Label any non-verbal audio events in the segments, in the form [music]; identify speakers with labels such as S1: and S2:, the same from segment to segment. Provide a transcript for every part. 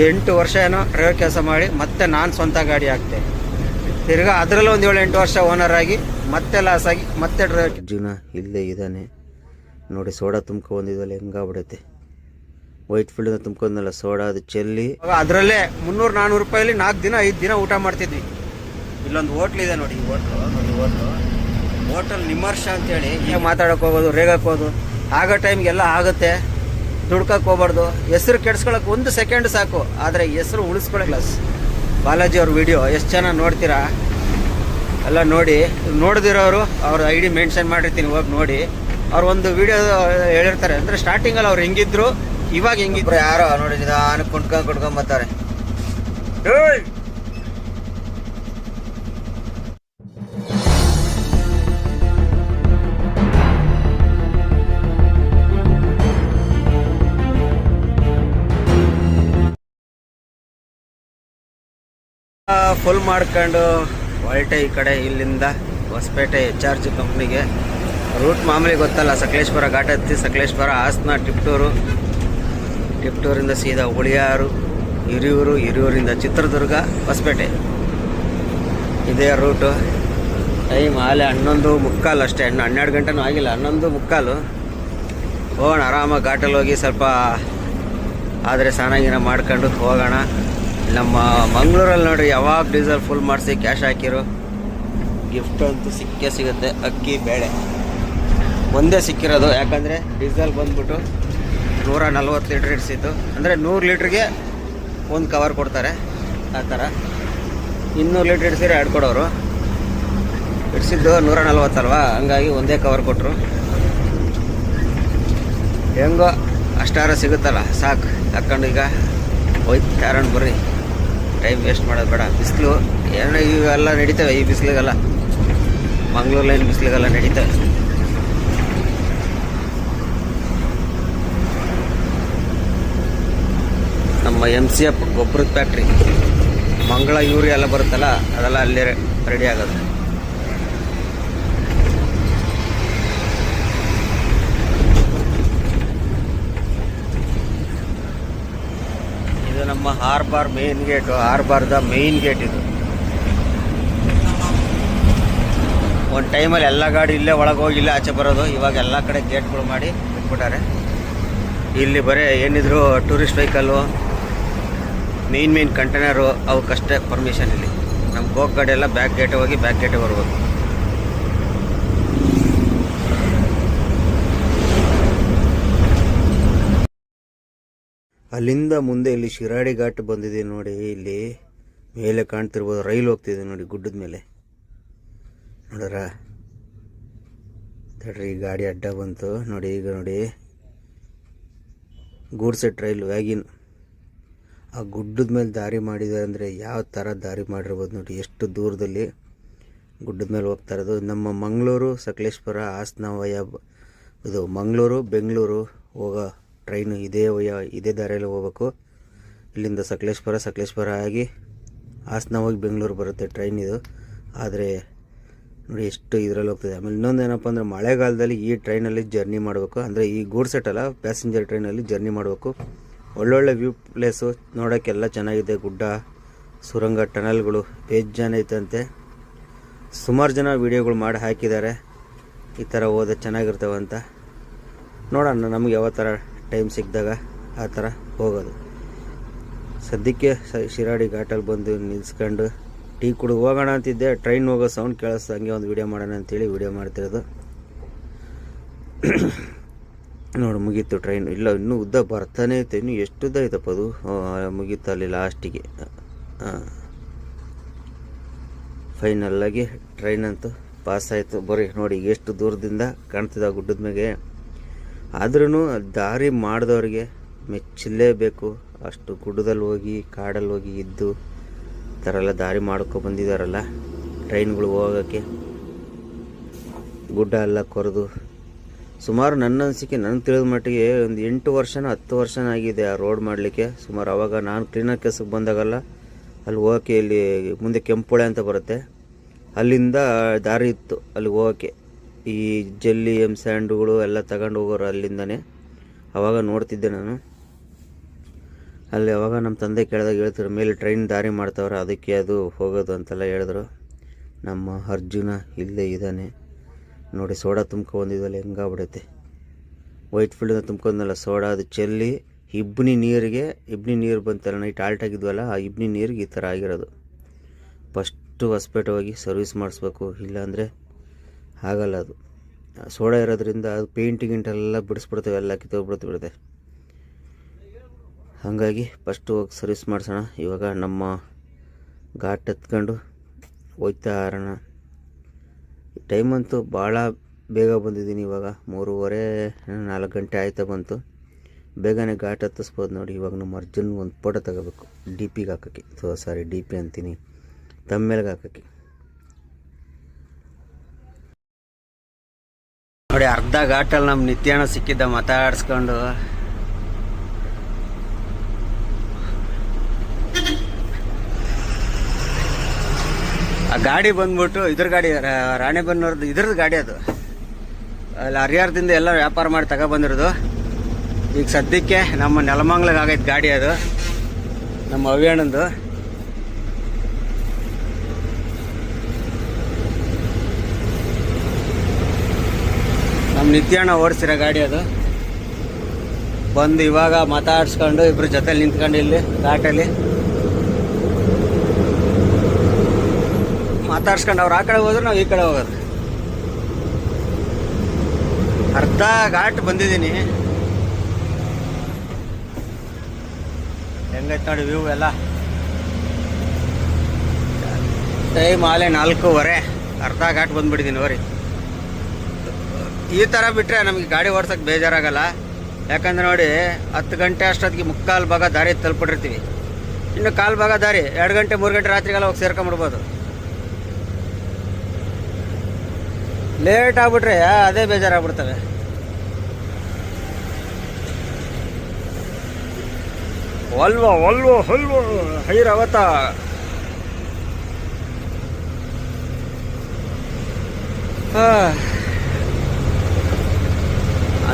S1: ಎಂಟು ವರ್ಷ ಏನೋ ಡ್ರೈವರ್ ಕೆಲಸ ಮಾಡಿ ಮತ್ತೆ ನಾನು ಸ್ವಂತ ಗಾಡಿ ಹಾಕ್ತೆ ತಿರ್ಗಾ ಅದರಲ್ಲೂ ಒಂದು ಏಳು ಎಂಟು ವರ್ಷ ಓನರ್ ಆಗಿ ಮತ್ತೆ ಲಾಸ್ ಆಗಿ ಮತ್ತೆ ಡ್ರೈವರ್ ಜೀವನ ಇಲ್ಲೇ ಇದ್ದಾನೆ. ನೋಡಿ ಸೋಡಾ ತುಂಬ್ಕೊ ಬಂದಿದ್ದಲ್ಲ ಹೆಂಗಾಗ್ಬಿಡುತ್ತೆ. ವೈಟ್ ಫೀಲ್ಡ್ ತುಂಬ್ಕೊಂಡಲ್ಲ ಸೋಡಾ ಅದು ಚೆಲ್ಲಿ. ಅದರಲ್ಲೇ ಮುನ್ನೂರು ನಾನ್ನೂರು ರೂಪಾಯಲ್ಲಿ ನಾಲ್ಕು ದಿನ ಐದು ದಿನ ಊಟ ಮಾಡ್ತಿದ್ವಿ. ಇಲ್ಲೊಂದು ಹೋಟ್ಲ್ ಇದೆ ನೋಡಿ ಈ ಹೋಟ್ಲು ನೋಡಿ ಹೋಟ್ಲು ಹೋಟೆಲ್ ನಿಮರ್ಷ ಅಂತೇಳಿ ಈಗ ಮಾತಾಡೋಕೆ ಹೋಗೋದು ರೇಗಕ್ಕೆ ಹೋಗೋದು. ಆಗೋ ಟೈಮ್ಗೆಲ್ಲ ಆಗುತ್ತೆ. ದುಡ್ಕಕ್ಕೆ ಹೋಗ್ಬಾರ್ದು. ಹೆಸರು ಕೆಡ್ಸ್ಕೊಳಕ್ಕೆ ಒಂದು ಸೆಕೆಂಡ್ ಸಾಕು. ಆದರೆ ಹೆಸರು ಉಳಿಸ್ಕೊಳಲ್ಲ ಬಾಲಾಜಿ ಅವ್ರ ವಿಡಿಯೋ ಎಷ್ಟು ಚೆನ್ನಾಗಿ ನೋಡ್ತೀರಾ? ಎಲ್ಲ ನೋಡಿ. ನೋಡ್ದಿರೋರು, ಅವ್ರ ಐ ಡಿ ಮೆನ್ಷನ್ ಮಾಡಿರ್ತೀನಿ, ಹೋಗಿ ನೋಡಿ. ಅವ್ರು ಒಂದು ವಿಡಿಯೋ ಹೇಳಿರ್ತಾರೆ. ಅಂದರೆ ಸ್ಟಾರ್ಟಿಂಗಲ್ಲಿ ಅವ್ರು ಹೆಂಗಿದ್ರು, ಇವಾಗ ಹೆಂಗಿದ್ರು. ಯಾರೋ ನೋಡಿ ಅನ್ಕೊಂಡ್ಕೊಂಡು ಕುಣ್ಕೊಂಡು ಫುಲ್ ಮಾಡ್ಕೊಂಡು ಹೊರಟೆ ಈ ಕಡೆ ಇಲ್ಲಿಂದ ಹೊಸಪೇಟೆ ಎಚ್ ಆರ್ ಜಿ ಕಂಪ್ನಿಗೆ ರೂಟ್ ಮಾಮೂಲಿ ಗೊತ್ತಲ್ಲ ಸಕಲೇಶ್ವರ ಘಾಟ ಹತ್ತಿ ಸಕಲೇಶ್ವರ ಹಾಸನ, ಟಿಪ್ಟೂರು. ಟಿಪ್ಟೂರಿಂದ ಸೀದಾ ಉಳಿಯಾರು ಹಿರಿಯೂರು, ಹಿರಿಯೂರಿಂದ ಚಿತ್ರದುರ್ಗ, ಹೊಸಪೇಟೆ. ಇದೇ ರೂಟು ಟೈಮ್ ಆಲೆ ಹನ್ನೊಂದು ಮುಕ್ಕಾಲು ಅಷ್ಟೇ ಹಣ್ಣು ಹನ್ನೆರಡು ಗಂಟೆನೂ ಆಗಿಲ್ಲ, ಹನ್ನೊಂದು ಮುಕ್ಕಾಲು. ಹೋಗೋಣ, ಆರಾಮಾಗಿ ಘಾಟಲ್ಲಿ ಹೋಗಿ ಸ್ವಲ್ಪ ಆದರೆ ಸ್ನಾನ ಮಾಡ್ಕೊಂಡು ಹೋಗೋಣ. ನಮ್ಮ ಮಂಗಳೂರಲ್ಲಿ ನೋಡ್ರಿ, ಯಾವಾಗ ಡೀಸೆಲ್ ಫುಲ್ ಮಾಡಿಸಿ ಕ್ಯಾಶ್ ಹಾಕಿರೋ ಗಿಫ್ಟ್ ಅಂತೂ ಸಿಕ್ಕೇ ಸಿಗುತ್ತೆ, ಅಕ್ಕಿ, ಬೇಳೆ. ಒಂದೇ ಸಿಕ್ಕಿರೋದು, ಯಾಕಂದರೆ ಡೀಸೆಲ್ ಬಂದ್ಬಿಟ್ಟು ನೂರ ನಲ್ವತ್ತು ಲೀಟ್ರ್ ಇಡಿಸಿತ್ತು ಅಂದರೆ ನೂರು ಲೀಟ್ರಿಗೆ ಒಂದು ಕವರ್ ಕೊಡ್ತಾರೆ, ಆ ಥರ. ಇನ್ನೂರು ಲೀಟ್ರ್ ಇಡ್ಸಿದ್ರೆ ಎರಡು ಕೊಡೋರು. ಇಡ್ಸಿದ್ದು ನೂರ ನಲ್ವತ್ತಲ್ವಾ ಹಂಗಾಗಿ ಒಂದೇ ಕವರ್ ಕೊಟ್ಟರು ಹೆಂಗೋ ಅಷ್ಟಾರ ಸಿಗುತ್ತಲ್ಲ, ಸಾಕು. ಹಾಕ್ಕೊಂಡು ಈಗ ಹೋಯ್ತು ಯಾರಣ್ಣ ಬರ್ರಿ ಟೈಮ್ ವೇಸ್ಟ್ ಮಾಡೋದು ಬೇಡ. ಬಿಸಿಲು ಏನೋ ಇವೆಲ್ಲ ನಡೀತವೆ, ಈ ಬಿಸಿಲಿಗೆಲ್ಲ. ಮಂಗ್ಳೂರ್ ಲೈನ್ ಬಿಸಿಲಿಗೆಲ್ಲ ನಡೀತವೆ. ನಮ್ಮ ಎಂ ಸಿ ಎಫ್ ಗೊಬ್ಬರದ ಫ್ಯಾಕ್ಟ್ರಿ ಮಂಗಳ ಯೂರಿಯಾ ಎಲ್ಲ ಬರುತ್ತಲ್ಲ, ಅದೆಲ್ಲ ಅಲ್ಲೇ ರೆಡಿ ಆಗೋದು ಇದು ನಮ್ಮ harbour main gate the main gate ಇದು. ಒಂದು ಟೈಮಲ್ಲಿ ಎಲ್ಲ ಗಾಡಿ ಇಲ್ಲೇ ಒಳಗೆ ಹೋಗಿ ಇಲ್ಲೇ ಆಚೆ ಬರೋದು. ಇವಾಗ ಎಲ್ಲ ಕಡೆ ಗೇಟ್ಗಳು ಮಾಡಿ ಬಿಟ್ಬಿಟ್ಟಾರೆ. ಇಲ್ಲಿ ಬರೀ ಏನಿದ್ರು tourist vehicle, main main container, ಅವಕ್ಕಷ್ಟೇ permission ಇಲ್ಲಿ. ನಮ್ಮ ಗೋಕ್ ಗಾಡಿ ಎಲ್ಲ ಬ್ಯಾಕ್ ಗೇಟೆ ಹೋಗಿ ಬ್ಯಾಕ್ ಗೇಟೆ ಬರ್ಬೋದು ಅಲ್ಲಿಂದ ಮುಂದೆ ಇಲ್ಲಿ ಶಿರಾಡಿ ಘಾಟ್ ಬಂದಿದೆ ನೋಡಿ, ಇಲ್ಲಿ ಮೇಲೆ ಕಾಣ್ತಿರ್ಬೋದು, ರೈಲು ಹೋಗ್ತಿದೆ ನೋಡಿ ಗುಡ್ಡದ ಮೇಲೆ. ನೋಡ್ರ? ತಡ್ರಿ, ಈ ಗಾಡಿ ಅಡ್ಡ ಬಂತು. ನೋಡಿ, ಈಗ ನೋಡಿ. ಗೂಡ್ಸೆಟ್ ರೈಲು, ವ್ಯಾಗಿನ್. ಆ ಗುಡ್ಡದ ಮೇಲೆ ದಾರಿ ಮಾಡಿದ್ದಾರೆ ಅಂದರೆ ಯಾವ ಥರ ದಾರಿ ಮಾಡಿರ್ಬೋದು ನೋಡಿ, ಎಷ್ಟು ದೂರದಲ್ಲಿ ಗುಡ್ಡದ ಮೇಲೆ ಹೋಗ್ತಾ ಇರೋದು. ನಮ್ಮ ಮಂಗಳೂರು ಸಕಲೇಶ್ವರ ಹಾಸನ ಇದು ಮಂಗಳೂರು, ಬೆಂಗಳೂರು ಹೋಗೋ ಟ್ರೈನು ಇದೇ ಇದೇ ದಾರಿಯಲ್ಲಿ ಹೋಗ್ಬೇಕು. ಇಲ್ಲಿಂದ ಸಕಲೇಶ್ಪುರ ಸಕಲೇಶ್ಪುರ ಆಗಿ ಹಾಸನ ಹೋಗಿ ಬೆಂಗಳೂರು ಬರುತ್ತೆ ಟ್ರೈನ್ ಇದು. ಆದರೆ ನೋಡಿ ಎಷ್ಟು ಇದರಲ್ಲಿ ಹೋಗ್ತದೆ. ಆಮೇಲೆ ಇನ್ನೊಂದು ಏನಪ್ಪ ಅಂದರೆ ಮಳೆಗಾಲದಲ್ಲಿ ಈ ಟ್ರೈನಲ್ಲಿ ಜರ್ನಿ ಮಾಡಬೇಕು. ಅಂದರೆ ಈ ಗೂಡ್ಸೆಟ್ ಅಲ್ಲ, ಪ್ಯಾಸೆಂಜರ್ ಟ್ರೈನಲ್ಲಿ ಜರ್ನಿ ಮಾಡಬೇಕು. ಒಳ್ಳೊಳ್ಳೆ ವ್ಯೂ ಪ್ಲೇಸು ನೋಡೋಕ್ಕೆಲ್ಲ ಚೆನ್ನಾಗಿದೆ. ಗುಡ್ಡ, ಸುರಂಗ ಟನಲ್ಗಳು ಬೇಜಾನ್ ಐತಂತೆ. ಸುಮಾರು ಜನ ವೀಡಿಯೋಗಳು ಮಾಡಿ ಹಾಕಿದ್ದಾರೆ. ಈ ಥರ ಹೋದ ಚೆನ್ನಾಗಿರ್ತವೆ ಅಂತ. ನೋಡೋಣ, ನಮಗೆ ಯಾವ ಥರ ಟೈಮ್ ಸಿಕ್ಕಿದಾಗ ಆ ಥರ ಹೋಗೋದು. ಸದ್ಯಕ್ಕೆ ಶಿರಾಡಿ ಘಾಟಲ್ಲಿ ಬಂದು ನಿಲ್ಸ್ಕೊಂಡು ಟೀ ಕುಡಿದು ಹೋಗೋಣ ಅಂತಿದ್ದೆ. ಟ್ರೈನ್ ಹೋಗೋ ಸೌಂಡ್ ಕೇಳಿಸ್ತು ಹಂಗೆ ಒಂದು ವೀಡಿಯೋ ಮಾಡೋಣ ಅಂತೇಳಿ ವೀಡಿಯೋ ಮಾಡ್ತಿರೋದು. ನೋಡು, ಮುಗೀತು ಟ್ರೈನ್. ಇಲ್ಲ, ಇನ್ನೂ ಉದ್ದ ಬರ್ತಾನೆ ಐತೆ ಇನ್ನೂ ಎಷ್ಟು ಉದ್ದ ಐತಪ್ಪ ಅದು? ಮುಗೀತು ಅಲ್ಲಿ ಲಾಸ್ಟಿಗೆ. ಹಾಂ ಫೈನಲ್ಲಾಗಿ ಟ್ರೈನ್ ಅಂತೂ ಪಾಸ್ ಆಯಿತು ಬರ್ರಿ ನೋಡಿ, ಎಷ್ಟು ದೂರದಿಂದ ಕಾಣ್ತಿದ್ದ ಗುಡ್ಡದ ಮ್ಯಾಗೆ ಆದ್ರೂ ದಾರಿ ಮಾಡಿದವ್ರಿಗೆ ಮೆಚ್ಚಲೇಬೇಕು ಅಷ್ಟು ಗುಡ್ಡದಲ್ಲಿ ಹೋಗಿ, ಕಾಡಲ್ಲಿ ಹೋಗಿ ಇದ್ದು ಈ ಥರ ಎಲ್ಲ ದಾರಿ ಮಾಡ್ಕೊ ಬಂದಿದ್ದಾರಲ್ಲ ಟ್ರೈನ್ಗಳು ಹೋಗೋಕ್ಕೆ ಗುಡ್ಡ ಎಲ್ಲ ಕೊರೆದು. ಸುಮಾರು ನನ್ನ ಅನಿಸಿಕೆ, ನನಗೆ ತಿಳಿದ ಮಟ್ಟಿಗೆ ಒಂದು ಎಂಟು ವರ್ಷನ ಹತ್ತು ವರ್ಷನ ಆಗಿದೆ ಆ ರೋಡ್ ಮಾಡಲಿಕ್ಕೆ. ಸುಮಾರು ಅವಾಗ ನಾನು ಕ್ಲೀನರ್ ಕೆಲಸಕ್ಕೆ ಬಂದಾಗಲ್ಲ ಅಲ್ಲಿ ಹೋಗೋಕ್ಕೆ ಇಲ್ಲಿ ಮುಂದೆ ಕೆಂಪುಳೆ ಅಂತ ಬರುತ್ತೆ. ಅಲ್ಲಿಂದ ದಾರಿ ಇತ್ತು, ಅಲ್ಲಿ ಹೋಗೋಕ್ಕೆ ಈ ಜಲ್ಲಿ, ಎಂ ಸ್ಯಾಂಡುಗಳು ಎಲ್ಲ ತಗೊಂಡು ಹೋಗೋರು ಅಲ್ಲಿಂದನೇ. ಅವಾಗ ನೋಡ್ತಿದ್ದೆ ನಾನು. ಅಲ್ಲಿ ಅವಾಗ ನಮ್ಮ ತಂದೆ ಕೇಳಿದಾಗ ಹೇಳ್ತಾರೆ ಮೇಲೆ ಟ್ರೈನ್ ದಾರಿ ಮಾಡ್ತಾವ್ರೆ, ಅದಕ್ಕೆ ಅದು ಹೋಗೋದು ಅಂತೆಲ್ಲ ಹೇಳಿದ್ರು. ನಮ್ಮ ಅರ್ಜುನ ಇಲ್ಲೇ ಇದ್ದಾನೆ. ನೋಡಿ, ಸೋಡಾ ತುಂಬ್ಕೊಂಬಂದಿದ್ವಲ್ಲ ಹೆಂಗಾಗ್ಬಿಡುತ್ತೆ. ವೈಟ್ ಫೀಲ್ಡಿಂದ ತುಂಬ್ಕೊಂಡಲ್ಲ ಸೋಡಾ, ಅದು ಚೆಲ್ಲಿ, ಇಬ್ನಿ ನೀರಿಗೆ, ಇಬ್ನಿ ನೀರು ಬಂತಲ್ಲ, ನೈಟ್ ಆಲ್ಟ್ ಆಗಿದ್ವಲ್ಲ, ಆ ಇಬ್ನಿ ನೀರಿಗೆ ಈ ಥರ ಆಗಿರೋದು. ಫಸ್ಟು ಹೊಸ್ಪೇಟೆ ಹೋಗಿ ಸರ್ವಿಸ್ ಮಾಡಿಸ್ಬೇಕು, ಇಲ್ಲಾಂದರೆ ಆಗಲ್ಲ ಅದು. ಸೋಡಾ ಇರೋದ್ರಿಂದ ಅದು ಪೇಂಟ್ ಗಿಂಟೆಲ್ಲ ಬಿಡಿಸ್ಬಿಡ್ತೇವೆ, ಎಲ್ಲ ಕಿತ್ತೋಗ್ಬಿಡ್ತು ಹಾಗಾಗಿ ಫಸ್ಟ್ ಹೋಗಿ ಸರ್ವಿಸ್ ಮಾಡಿಸೋಣ. ಇವಾಗ ನಮ್ಮ ಘಾಟ್ ಎತ್ಕೊಂಡು ಹೋಯ್ತಾ ಇರೋಣ. ಟೈಮಂತೂ ಭಾಳ ಬೇಗ ಬಂದಿದ್ದೀನಿ ಇವಾಗ. ಮೂರುವರೆ, ನಾಲ್ಕು ಗಂಟೆ ಆಯ್ತಾ ಬಂತು. ಬೇಗನೆ ಘಾಟ್ ಹತ್ತಿಸ್ಬೋದು ನೋಡಿ. ಇವಾಗ ನಮ್ಮ ಅರ್ಜುನ್ ಒಂದು ಫೋಟೋ ತಗೋಬೇಕು. ಡಿ ಪಿಗೆ ಹಾಕೋಕ್ಕೆ. ಸೊ ಸಾರಿ ಡಿ ಪಿ ಅಂತೀನಿ. ತಮ್ಮೇಲ್ಗೆ ಹಾಕೋಕ್ಕೆ. ನೋಡಿ, ಅರ್ಧ ಘಾಟಲ್ಲಿ ನಮ್ಮ ನಿತ್ಯಾಣ ಸಿಕ್ಕಿದ್ದ ಮಾತಾಡಿಸ್ಕೊಂಡು. ಆ ಗಾಡಿ ಬಂದ್ಬಿಟ್ಟು ಇದ್ರ ಗಾಡಿ ರಾಣೆಬೆನ್ನೂರ್ದು, ಇದ್ರದ್ದು ಗಾಡಿ ಅದು. ಅಲ್ಲಿ ಹರಿಹರದಿಂದ ಎಲ್ಲ ವ್ಯಾಪಾರ ಮಾಡಿ ತಗೊಬಂದಿರೋದು. ಈಗ ಸದ್ಯಕ್ಕೆ ನಮ್ಮ ನೆಲಮಂಗ್ಲಿಗೆ ಗಾಡಿ ಅದು. ನಮ್ಮ ಅವ್ಯಾಣಂದು ನಮ್ಮ ನಿತ್ಯಾಣ ಓಡಿಸಿರೋ ಗಾಡಿ ಅದು. ಬಂದು ಇವಾಗ ಮಾತಾಡ್ಸ್ಕೊಂಡು ಇಬ್ರು ಜೊತೆಲಿ ನಿಂತ್ಕೊಂಡು ಇಲ್ಲಿ ಘಾಟಲ್ಲಿ ಮಾತಾಡ್ಸ್ಕೊಂಡು ಅವ್ರು ಆ ಕಡೆ ಹೋದ್ರೆ ನಾವು ಈ ಕಡೆ ಹೋಗೋದು. ಅರ್ಧ ಘಾಟ್ ಬಂದಿದ್ದೀನಿ. ಹೆಂಗೈತೆ ನೋಡಿ ವ್ಯೂ ಎಲ್ಲ. ಟೈಮ್ ಆಲೆ ನಾಲ್ಕೂವರೆ. ಅರ್ಧ ಘಾಟ್ ಬಂದ್ಬಿಟ್ಟಿದ್ದೀನಿ ಅವರಿ ಈ ಥರ ಬಿಟ್ಟರೆ ನಮಗೆ ಗಾಡಿ ಓಡ್ಸೋಕ್ಕೆ ಬೇಜಾರಾಗಲ್ಲ. ಯಾಕಂದ್ರೆ ನೋಡಿ ಹತ್ತು ಗಂಟೆ ಅಷ್ಟೊತ್ತಿಗೆ ಮುಕ್ಕಾಲು ಭಾಗ ದಾರಿ ತಲುಪಿಟ್ಟಿರ್ತೀವಿ. ಇನ್ನು ಕಾಲು ಭಾಗ ದಾರಿ ಎರಡು ಗಂಟೆ ಮೂರು ಗಂಟೆ ರಾತ್ರಿಗೆಲ್ಲ ಹೋಗಿ ಸೇರ್ಕೊಂಬಿಡ್ಬೋದು. ಲೇಟ್ ಆಗ್ಬಿಟ್ರೆ ಅದೇ ಬೇಜಾರಾಗ್ಬಿಡ್ತವೆ. ಒಲ್ವ ಒಲ್ವ ಹೊಲ್ವ ಹೈರವತ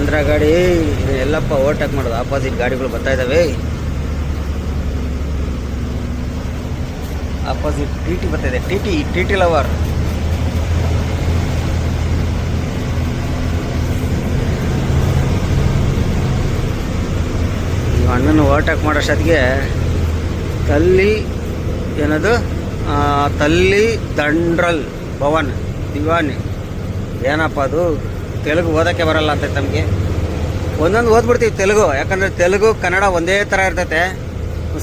S1: ಅಂದ್ರ ಗಾಡಿ, ಎಲ್ಲಪ್ಪ ಓವರ್ಟೇಕ್ ಮಾಡೋದು. ಆಪೋಸಿಟ್ ಗಾಡಿಗಳು ಬರ್ತಾ ಇದ್ದಾವೆ ಆಪೋಸಿಟ್ ಟಿ ಟಿ ಬರ್ತಾ ಇದೆ. T T T T lover. ಅಣ್ಣನ ಓವರ್ಟೇಕ್ ಮಾಡೋಷ್ಟೊತ್ತಿಗೆ ತಲ್ಲಿ ಏನದು? ತಲ್ಲಿ ದಂಡ್ರಲ್ ಭವನ್, ದಿವಾನಿ. ಏನಪ್ಪ ಅದು? ತೆಲುಗು ಓದೋಕ್ಕೆ ಬರಲ್ಲ ಅಂತ ತಮಗೆ. ಒಂದೊಂದು ಓದ್ಬಿಡ್ತೀವಿ ತೆಲುಗು, ಯಾಕಂದರೆ ತೆಲುಗು, ಕನ್ನಡ ಒಂದೇ ಥರ ಇರ್ತೈತೆ.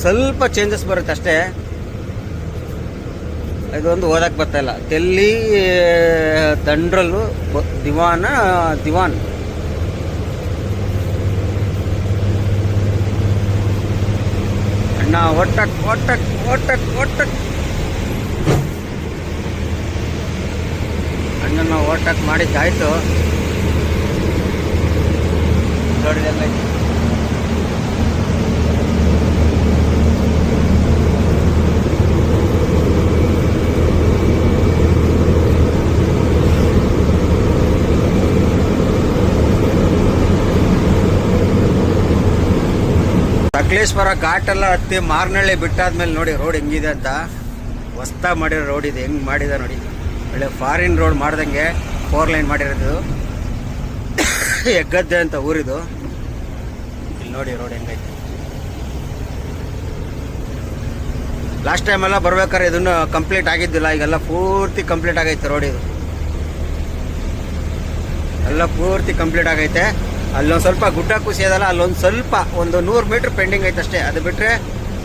S1: ಸ್ವಲ್ಪ ಚೇಂಜಸ್ ಬರುತ್ತೆ ಅಷ್ಟೇ. ಇದೊಂದು ಓದಕ್ಕೆ ಬರ್ತಾಯಿಲ್ಲ ತೆಲ್ಲಿ ದಂಡ್ರಲ್ಲು ದಿವಾನ, ದಿವಾನ್. ಅಣ್ಣ ಒಟ್ಟಕ್ ಒಟ್ಟಕ್ ಒಟ್ಟಕ್ ಒಟ್ಟಕ್ ಅಣ್ಣನ ಓಟಕ್ ಮಾಡಿದ್ದಾಯ್ತು. ಸಕಲೇಶ್ವರ ಘಾಟ್ ಎಲ್ಲ ಹತ್ತಿ ಮಾರ್ನಳ್ಳಿ ಬಿಟ್ಟಾದ್ಮೇಲೆ ನೋಡಿ ರೋಡ್ ಹೆಂಗಿದೆ ಅಂತ. ಹೊಸ್ತಾ ಮಾಡಿರೋ ರೋಡ್ ಇದೆ, ಹೆಂಗ್ ಮಾಡಿದೆ ನೋಡಿ. ಒಳ್ಳೆ ಫಾರಿನ್ ರೋಡ್ ಮಾಡ್ದಂಗೆ ಫೋರ್ ಲೈನ್ ಮಾಡಿರೋದು. [coughs] ಹೆಗ್ಗದ್ದೆ ಅಂತ ಊರಿದು. ನೋಡಿ ರೋಡ್ ಹೆಂಗೈತೆ. ಲಾಸ್ಟ್ ಟೈಮ್ ಎಲ್ಲ ಬರ್ಬೇಕಾದ್ರೆ ಇದನ್ನು ಕಂಪ್ಲೀಟ್ ಆಗಿದ್ದಿಲ್ಲ, ಈಗೆಲ್ಲ ಪೂರ್ತಿ ಕಂಪ್ಲೀಟ್ ಆಗೈತೆ ರೋಡ್ ಇದು. ಎಲ್ಲ ಪೂರ್ತಿ ಕಂಪ್ಲೀಟ್ ಆಗೈತೆ. ಅಲ್ಲೊಂದು ಸ್ವಲ್ಪ ಗುಡ್ಡ ಕುಸಿಯೋದಲ್ಲ, ಅಲ್ಲೊಂದು ಸ್ವಲ್ಪ ಒಂದು ನೂರು ಮೀಟ್ರ್ ಪೆಂಡಿಂಗ್ ಐತೆ ಅಷ್ಟೇ. ಅದು ಬಿಟ್ಟರೆ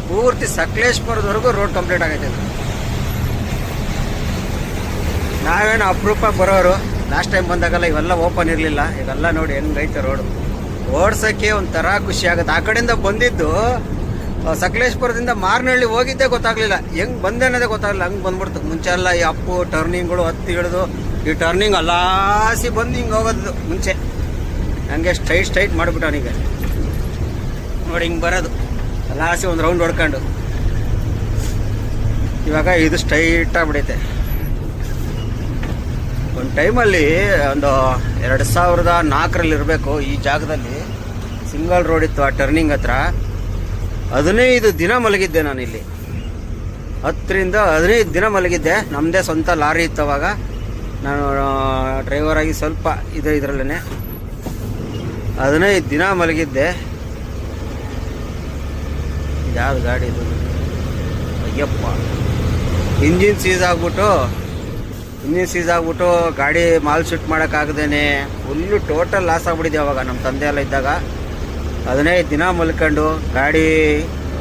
S1: ಪೂರ್ತಿ ಸಕಲೇಶ್ಪುರದವರೆಗೂ ರೋಡ್ ಕಂಪ್ಲೀಟ್ ಆಗೈತೆ. ನಾವೇನು ಅಪರೂಪ ಬರೋರು ಲಾಸ್ಟ್ ಟೈಮ್ ಬಂದಾಗೆಲ್ಲ ಇವೆಲ್ಲ ಓಪನ್ ಇರಲಿಲ್ಲ. ಇವೆಲ್ಲ ನೋಡಿ ಹೆಂಗೈತೆ ರೋಡು ಓಡ್ಸೋಕ್ಕೆ ಒಂಥರ ಖುಷಿ ಆಗುತ್ತೆ. ಆ ಕಡೆಯಿಂದ ಬಂದಿದ್ದು ಸಕಲೇಶ್ಪುರದಿಂದ ಮಾರ್ನಹಳ್ಳಿ ಹೋಗಿದ್ದೇ ಗೊತ್ತಾಗ್ಲಿಲ್ಲ. ಹೆಂಗ್ ಬಂದೆ ಅನ್ನೋದೇ ಗೊತ್ತಾಗಲಿಲ್ಲ. ಹಂಗೆ ಬಂದ್ಬಿಡ್ತು. ಮುಂಚೆ ಎಲ್ಲ ಈ ಅಪ್ಪು, ಟರ್ನಿಂಗ್ಗಳು, ಹತ್ತಿ ಹಿಡಿದು, ಈ ಟರ್ನಿಂಗ್ ಅಲ್ಲಾಸಿ ಬಂದು ಹಿಂಗೆ ಹೋಗೋದು ಮುಂಚೆ. ಹಂಗೆ ಸ್ಟ್ರೈಟ್ ಸ್ಟ್ರೈಟ್ ಮಾಡಿಬಿಟ್ಟು ಅವನಿಗೆ ನೋಡಿ ಹಿಂಗೆ ಬರೋದು. ಅಲ್ಲಾಸಿ ಒಂದು ರೌಂಡ್ ಹೊಡ್ಕೊಂಡು. ಇವಾಗ ಇದು ಸ್ಟ್ರೈಟ್ ಆಗ್ಬಿಡೈತೆ. ಒಂದು ಟೈಮಲ್ಲಿ ಒಂದು ಎರಡು ಸಾವಿರದ ನಾಲ್ಕರಲ್ಲಿ ಇರಬೇಕು ಈ ಜಾಗದಲ್ಲಿ. ಸಿಂಗಲ್ ರೋಡ್ ಇತ್ತು ಆ ಟರ್ನಿಂಗ್ ಹತ್ರ. ಹದಿನೈದು ದಿನ ಮಲಗಿದ್ದೆ ನಾನು ಇಲ್ಲಿ. ಹತ್ತರಿಂದ ಹದಿನೈದು ದಿನ ಮಲಗಿದ್ದೆ. ನಮ್ಮದೇ ಸ್ವಂತ ಲಾರಿ ಇತ್ತು ಅವಾಗ. ನಾನು ಡ್ರೈವರ್ ಆಗಿ ಸ್ವಲ್ಪ ಇದೆ ಇದರಲ್ಲೇ ಹದಿನೈದು ದಿನ ಮಲಗಿದ್ದೆ. ಯಾವ್ದು ಗಾಡಿ ಇದು? ಅಯ್ಯಪ್ಪ. ಇಂಜಿನ್ ಸೀಸ್ ಆಗ್ಬಿಟ್ಟು, ಇಂಜಿನ್ ಸೀಸ್ ಆಗ್ಬಿಟ್ಟು ಗಾಡಿ ಮಾಲ್ ಶಿಫ್ಟ್ ಮಾಡೋಕ್ಕಾಗ್ದೇನೆ. ಫುಲ್ಲು ಟೋಟಲ್ ಲಾಸ್ ಆಗ್ಬಿಟ್ಟಿದೆ ಅವಾಗ ನಮ್ಮ ತಂದೆ ಎಲ್ಲ ಇದ್ದಾಗ. ಹದಿನೈದು ದಿನ ಮಲ್ಕೊಂಡು ಗಾಡಿ,